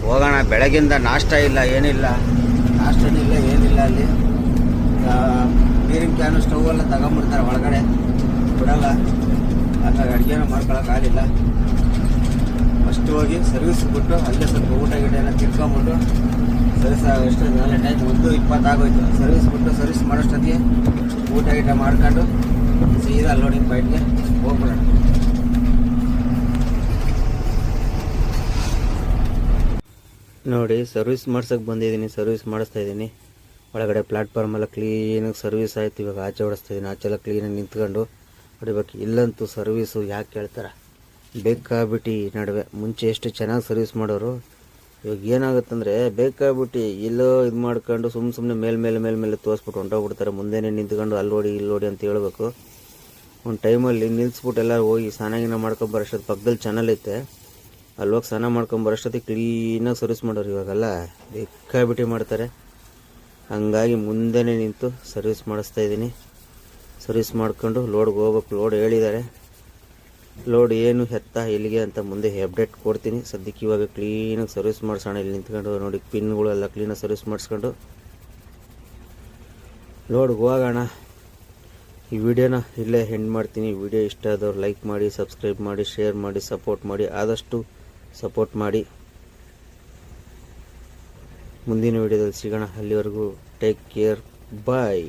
S1: ಹೋಗೋಣ. ಬೆಳಗಿಂದ ನಾಷ್ಟ ಇಲ್ಲ, ಏನಿಲ್ಲ. ನಾಷ್ಟನೂ ಇಲ್ಲ, ಏನಿಲ್ಲ ಅಲ್ಲಿ. ನೀರಿನ ಕ್ಯಾನು ಸ್ಟವ್ ಎಲ್ಲ ತಗೊಂಬಿಡ್ತಾರೆ ಒಳಗಡೆ. ಬಿಡಲ್ಲ. ಹಂಗಾಗಿ ಅಡುಗೆನೂ ಮಾಡ್ಕೊಳಕ್ಕಾಗಲಿಲ್ಲ ಫಸ್ಟ್ ಹೋಗಿ ಸರ್ವಿಸ್ ಬಿಟ್ಟು ಅಲ್ಲೇ ಸ್ವಲ್ಪ ಊಟ ಗೀಟ ಎಲ್ಲ ತಿಳ್ಕೊಂಬಿಟ್ಟು ಸರ್ವಿಸ್ ಎಷ್ಟು ಟೈಮ್ ಒಂದು ಇಪ್ಪತ್ತಾಗೋಯ್ತು. ಸರ್ವಿಸ್ ಬಿಟ್ಟು ಸರ್ವಿಸ್ ಮಾಡೋಷ್ಟೊತ್ತಿಗೆ ಊಟ ಗೀಟ ಮಾಡ್ಕೊಂಡು ಸೀದಾ ಲೋಡಿಂಗ್ ಪಾಯಿಂಟ್ಗೆ ಹೋಗ್ಬಿಡೋಣ. ನೋಡಿ ಸರ್ವಿಸ್ ಮಾಡ್ಸಕ್ಕೆ ಬಂದಿದ್ದೀನಿ ಸರ್ವಿಸ್ ಮಾಡಿಸ್ತಾ ಇದ್ದೀನಿ. ಒಳಗಡೆ ಪ್ಲಾಟ್ಫಾರ್ಮ್ ಎಲ್ಲ ಕ್ಲೀನಾಗಿ ಸರ್ವಿಸ್ ಆಯ್ತು, ಇವಾಗ ಆಚೆ ಹೊಡಿಸ್ತಾ ಇದ್ದೀನಿ. ಆಚೆ ಎಲ್ಲ ಕ್ಲೀನಾಗಿ ನಿಂತ್ಕೊಂಡು ಹೊಡಿಬೇಕು. ಇಲ್ಲಂತೂ ಸರ್ವಿಸು ಯಾಕೆ ಕೇಳ್ತಾರೆ? ಬೇಕಾಬಿಟ್ಟು ನಡುವೆ. ಮುಂಚೆ ಎಷ್ಟು ಚೆನ್ನಾಗಿ ಸರ್ವಿಸ್ ಮಾಡೋರು ಇವಾಗ ಏನಾಗುತ್ತಂದರೆ ಬೇಕಾಗ್ಬಿಟ್ಟು ಎಲ್ಲೋ ಇದು ಮಾಡ್ಕೊಂಡು ಸುಮ್ಮ ಸುಮ್ಮನೆ ಮೇಲೆ ಮೇಲೆ ಮೇಲೆ ಮೇಲೆ ತೋರಿಸ್ಬಿಟ್ಟು ಹೊಂಟೋಗ್ಬಿಡ್ತಾರೆ. ಮುಂದೆನೇ ನಿಂತ್ಕೊಂಡು ಅಲ್ಲಿ ಓಡಿ ಅಂತ ಹೇಳ್ಬೇಕು. ಒಂದು ಟೈಮಲ್ಲಿ ನಿಲ್ಲಿಸ್ಬಿಟ್ಟು ಎಲ್ಲ ಹೋಗಿ ಸ್ನಾನ ಮಾಡ್ಕೊಂಬರೋಷ್ಟೊತ್ತು ಪಕ್ಕದಲ್ಲಿ ಚಾನಲ್ ಐತೆ. ಅಲ್ಲಿ ಹೋಗಿ ಸ್ನಾನ ಮಾಡ್ಕೊಂಬರೋಷ್ಟೊತ್ತಿಗೆ ಕ್ಲೀನಾಗಿ ಸರ್ವಿಸ್ ಮಾಡೋರು ಇವಾಗೆಲ್ಲ. ಬೇಕಾಗ್ಬಿಟ್ಟು ಮಾಡ್ತಾರೆ. ಹಂಗಾಗಿ ಮುಂದೆನೇ ನಿಂತು ಸರ್ವಿಸ್ ಮಾಡಿಸ್ತಾ ಇದ್ದೀನಿ. ಸರ್ವಿಸ್ ಮಾಡ್ಕೊಂಡು ಲೋಡ್ಗೆ ಹೋಗ್ಬೇಕು. ಲೋಡ್ ಹೇಳಿದ್ದಾರೆ. ಲೋಡ್ ಏನು ಹೆತ್ತ ಎಲ್ಲಿಗೆ ಅಂತ ಮುಂದೆ ಅಪ್ಡೇಟ್ ಕೊಡ್ತೀನಿ. ಸದ್ಯಕ್ಕೆ ಇವಾಗ ಕ್ಲೀನಾಗಿ ಸರ್ವಿಸ್ ಮಾಡಿಸೋಣ. ಇಲ್ಲಿ ನಿಂತ್ಕೊಂಡು ನೋಡಿ ಪಿನ್ಗಳೆಲ್ಲ ಕ್ಲೀನಾಗಿ ಸರ್ವಿಸ್ ಮಾಡಿಸ್ಕೊಂಡು. ಲೋಡ್ಗೆ ಹೋಗೋಣ. ಈ ವಿಡಿಯೋನ ಇಲ್ಲೇ ಹೆಂಡ್ ಮಾಡ್ತೀನಿ. ವಿಡಿಯೋ ಇಷ್ಟ ಆದವ್ರು ಲೈಕ್ ಮಾಡಿ ಸಬ್ಸ್ಕ್ರೈಬ್ ಮಾಡಿ ಶೇರ್ ಮಾಡಿ ಸಪೋರ್ಟ್ ಮಾಡಿ, ಆದಷ್ಟು ಸಪೋರ್ಟ್ ಮಾಡಿ. ಮುಂದಿನ ವಿಡಿಯೋದಲ್ಲಿ ಸಿಗೋಣ. ಅಲ್ಲಿವರೆಗೂ ಟೇಕ್ ಕೇರ್ ಬಾಯ್